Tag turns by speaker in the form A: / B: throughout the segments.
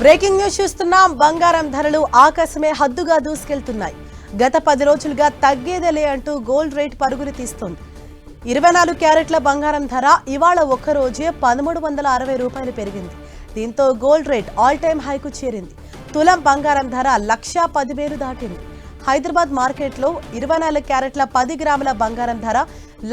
A: Breaking news చూస్తున్నాం. బంగారం ధరలు ఆకాశమే హద్దుగా దూసుకెళ్తున్నాయి. గత పది రోజులుగా తగ్గేదేలే అంటూ గోల్డ్ రేట్ పరుగులు తీస్తోంది. ఇరవై నాలుగు క్యారెట్ల బంగారం ధర ఇవాళ ఒక్క రోజే పదమూడు వందల అరవై రూపాయలు పెరిగింది. దీంతో గోల్డ్ రేట్ ఆల్ టైమ్ హైకు చేరింది. తులం బంగారం ధర లక్షా పదివేలు దాటింది. హైదరాబాద్ మార్కెట్లో ఇరవై నాలుగు క్యారెట్ల పది గ్రాముల బంగారం ధర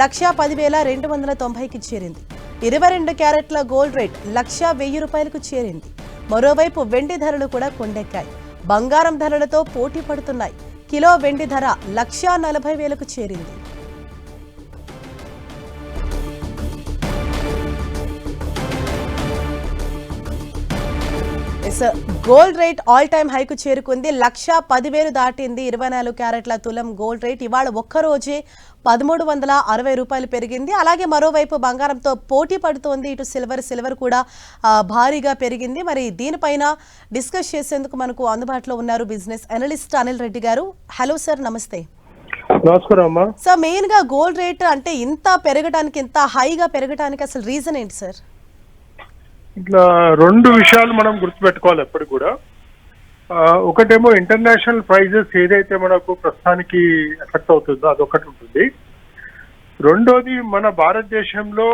A: లక్షా పదివేల రెండు వందల తొంభైకి చేరింది. ఇరవై రెండు క్యారెట్ల గోల్డ్ రేట్ లక్షా వెయ్యి రూపాయలకు చేరింది. మరోవైపు వెండి ధరలు కూడా కొండెక్కాయి. బంగారం ధరలతో పోటీ పడుతున్నాయి. కిలో వెండి ధర లక్షా నలభై వేలకు చేరింది. Yes gold rate all time haiku చేరుకుంది. లక్ష పదివేలు దాటింది ఇరవై నాలుగు క్యారెట్ల తులం గోల్డ్ రేట్. ఇవాళ ఒక్క రోజే పదమూడు వందల అరవై రూపాయలు పెరిగింది. అలాగే మరోవైపు బంగారంతో పోటీ పడుతోంది. ఇటు సిల్వర్ సిల్వర్ కూడా భారీగా పెరిగింది. మరి దీనిపైన డిస్కస్ చేసేందుకు మనకు అందుబాటులో ఉన్నారు business analyst Anil Reddy garu. Hello sir నమస్తే.
B: నమస్కారం అమ్మా.
A: సార్ మెయిన్గా గోల్డ్ రేట్ అంటే ఇంత పెరగడానికి ఇంత హైగా పెరగడానికి అసలు రీజన్ ఏంటి సార్?
B: ఇట్లా రెండు విషయాలు మనం గుర్తుపెట్టుకోవాలి ఎప్పుడు కూడా. ఒకటేమో ఇంటర్నేషనల్ ప్రైజెస్ ఏదైతే మనకు ప్రస్తుతానికి ఎఫెక్ట్ అవుతుందో అదొకటి ఉంటుంది. రెండోది మన భారతదేశంలో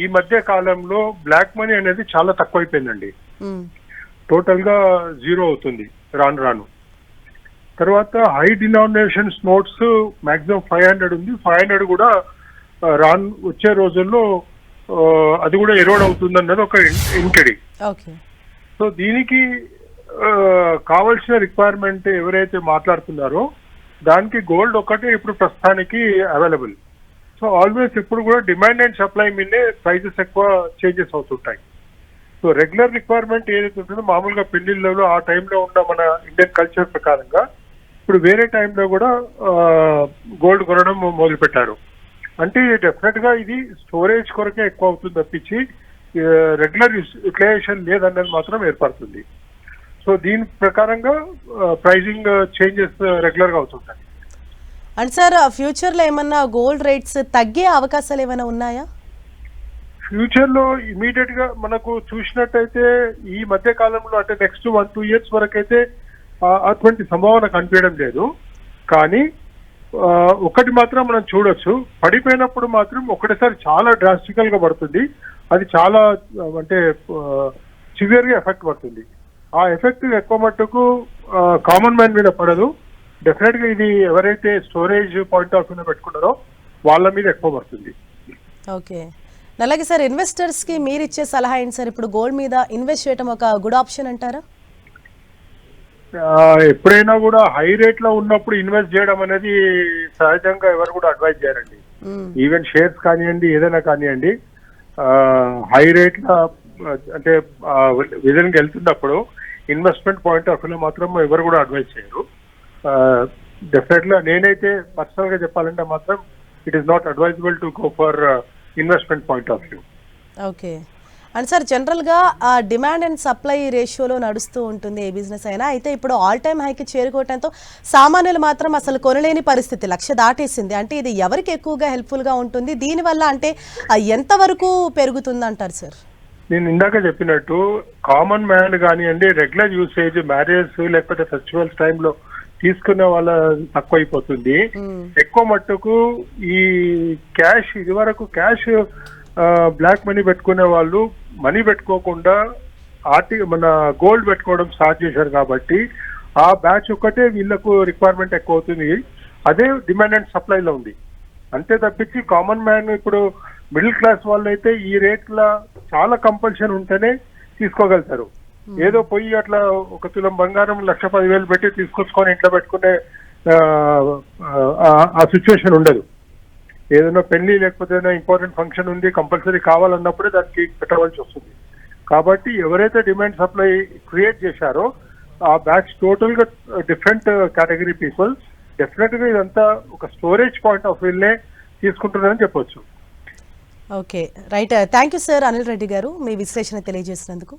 B: ఈ మధ్య కాలంలో బ్లాక్ మనీ అనేది చాలా తక్కువైపోయిందండి. టోటల్గా జీరో అవుతుంది రాను రాను. తర్వాత high denominations notes maximum five hundred ఉంది. ఫైవ్ హండ్రెడ్ కూడా రాను వచ్చే రోజుల్లో అది కూడా ఎరోడ్ అవుతుంది అన్నది ఒక
A: ఓకే.
B: సో దీనికి కావాల్సిన రిక్వైర్మెంట్ ఎవరైతే మాట్లాడుతున్నారో దానికి గోల్డ్ ఒకటే ఇప్పుడు ప్రస్తుతానికి అవైలబుల్. సో ఆల్వేస్ ఇప్పుడు కూడా డిమాండ్ అండ్ సప్లై మీదే ప్రైజెస్ ఎక్కువ చేంజెస్ అవుతుంటాయి. సో రెగ్యులర్ రిక్వైర్మెంట్ ఏదైతే ఉంటుందో మామూలుగా పెళ్ళిళ్ళలో ఆ టైంలో ఉన్న మన ఇండియన్ కల్చర్ ప్రకారంగా ఇప్పుడు వేరే టైంలో కూడా గోల్డ్ కొనడం మొదలు పెట్టారు అంటే డెఫినెట్గా ఇది స్టోరేజ్ కొరకే ఎక్కువ అవుతుంది తప్పించి రెగ్యులర్ యూటిలైజేషన్ లేదన్నది మాత్రం ఏర్పడుతుంది. సో దీని ప్రకారంగా ప్రైజింగ్ చేంజెస్ రెగ్యులర్గా అవుతుంటాయి.
A: అండ్ సార్ ఫ్యూచర్లో ఏమన్నా గోల్డ్ రేట్స్ తగ్గే అవకాశాలు ఏమైనా ఉన్నాయా?
B: ఫ్యూచర్లో ఇమీడియట్గా మనకు చూసినట్టయితే ఈ మధ్య కాలంలో అంటే నెక్స్ట్ వన్ టూ ఇయర్స్ వరకు అయితే అటువంటి సంభావన కనిపించడం లేదు. కానీ ఒకటి మాత్రం మనం చూడొచ్చు. పడిపోయినప్పుడు మాత్రం ఒకటేసారి చాలా డ్రాస్టికల్గా పడుతుంది. అది చాలా అంటే సివియర్గా ఎఫెక్ట్ పడుతుంది. ఆ ఎఫెక్ట్ ఎక్కువ మట్టుకు కామన్ మ్యాన్ మీద పడదు. డెఫినెట్గా ఇది ఎవరైతే స్టోరేజ్ పాయింట్ ఆఫ్ వ్యూ పెట్టుకున్నారో వాళ్ళ మీద ఎక్కువ పడుతుంది.
A: ఓకే. అలాగే సార్ ఇన్వెస్టర్స్కి మీరు ఇచ్చే సలహా ఏంటి సార్? ఇప్పుడు గోల్డ్ మీద ఇన్వెస్ట్ చేయడం ఒక గుడ్ ఆప్షన్ అంటారా?
B: ఎప్పుడైనా కూడా హై రేట్లో ఉన్నప్పుడు ఇన్వెస్ట్ చేయడం అనేది సహజంగా ఎవరు కూడా అడ్వైజ్ చేయరండి. ఈవెన్ షేర్స్ కానివ్వండి ఏదైనా కానివ్వండి హై రేట్ అంటే విధంగా వెళ్తున్నప్పుడు ఇన్వెస్ట్మెంట్ పాయింట్ ఆఫ్ వ్యూలో మాత్రం ఎవరు కూడా అడ్వైజ్ చేయరు. డెఫినెట్గా నేనైతే పర్సనల్గా చెప్పాలంటే మాత్రం it is not advisable to go for investment point of view
A: okay and sir జనరల్గా డిమాండ్ అండ్ సప్లై రేషియోలో నడుస్తూ ఉంటుంది ఏ బిజినెస్ అయినా. అయితే ఇప్పుడు ఆల్ టైమ్ హైకి చేరుకోవడంతో సామాన్యులు మాత్రం అసలు కొనలేని పరిస్థితి లక్ష దాటేసింది. అంటే ఇది ఎవరికి ఎక్కువగా హెల్ప్ఫుల్గా ఉంటుంది? దీనివల్ల అంటే ఆ, ఎంతవరకు పెరుగుతుంది అంటారు సార్
B: నేను ఇందాక చెప్పినట్టు కామన్ మ్యాన్ కానివ్వండి రెగ్యులర్ యూసేజ్ మ్యారేజ్ లేకపోతే ఫెస్టివల్స్ టైంలో తీసుకునే వాళ్ళ తక్కువైపోతుంది.
A: మ్మ్.
B: ఎక్కువ మట్టుకు ఈ క్యాష్ ఇది వరకు క్యాష్ బ్లాక్ మనీ పెట్టుకునే వాళ్ళు మనీ పెట్టుకోకుండా ఆర్టి మన గోల్డ్ పెట్టుకోవడం స్టార్ట్ చేశారు కాబట్టి ఆ బ్యాచ్ ఒక్కటే వీళ్ళకు రిక్వైర్మెంట్ ఎక్కువ అవుతుంది అదే డిమాండ్ అండ్ సప్లైలో ఉంది. అంతే తప్పించి కామన్ మ్యాన్ ఇప్పుడు మిడిల్ క్లాస్ వాళ్ళు అయితే ఈ రేట్ల చాలా కంపల్షన్ ఉంటేనే తీసుకోగలుగుతారు. ఏదో పోయి అట్లా ఒక తులం బంగారం లక్ష పదివేలు పెట్టి తీసుకొచ్చుకొని ఇంట్లో పెట్టుకునే ఆ సిచ్యువేషన్ ఉండదు. ఏదైనా పెళ్ళి లేకపోతే ఏదైనా ఇంపార్టెంట్ ఫంక్షన్ ఉంది కంపల్సరీ కావాలన్నప్పుడే దానికి పెట్టవలసి వస్తుంది. కాబట్టి ఎవరైతే డిమాండ్ సప్లై క్రియేట్ చేశారో ఆ బ్యాచ్ టోటల్గా డిఫరెంట్ కేటగిరీ పీపుల్ డెఫినెట్గా ఇదంతా ఒక స్టోరేజ్ పాయింట్ ఆఫ్ వ్యూనే తీసుకుంటున్నారని చెప్పొచ్చు.
A: Okay right. Thank you sir Anil Reddy garu మీ విశ్లేషణ తెలియజేసినందుకు.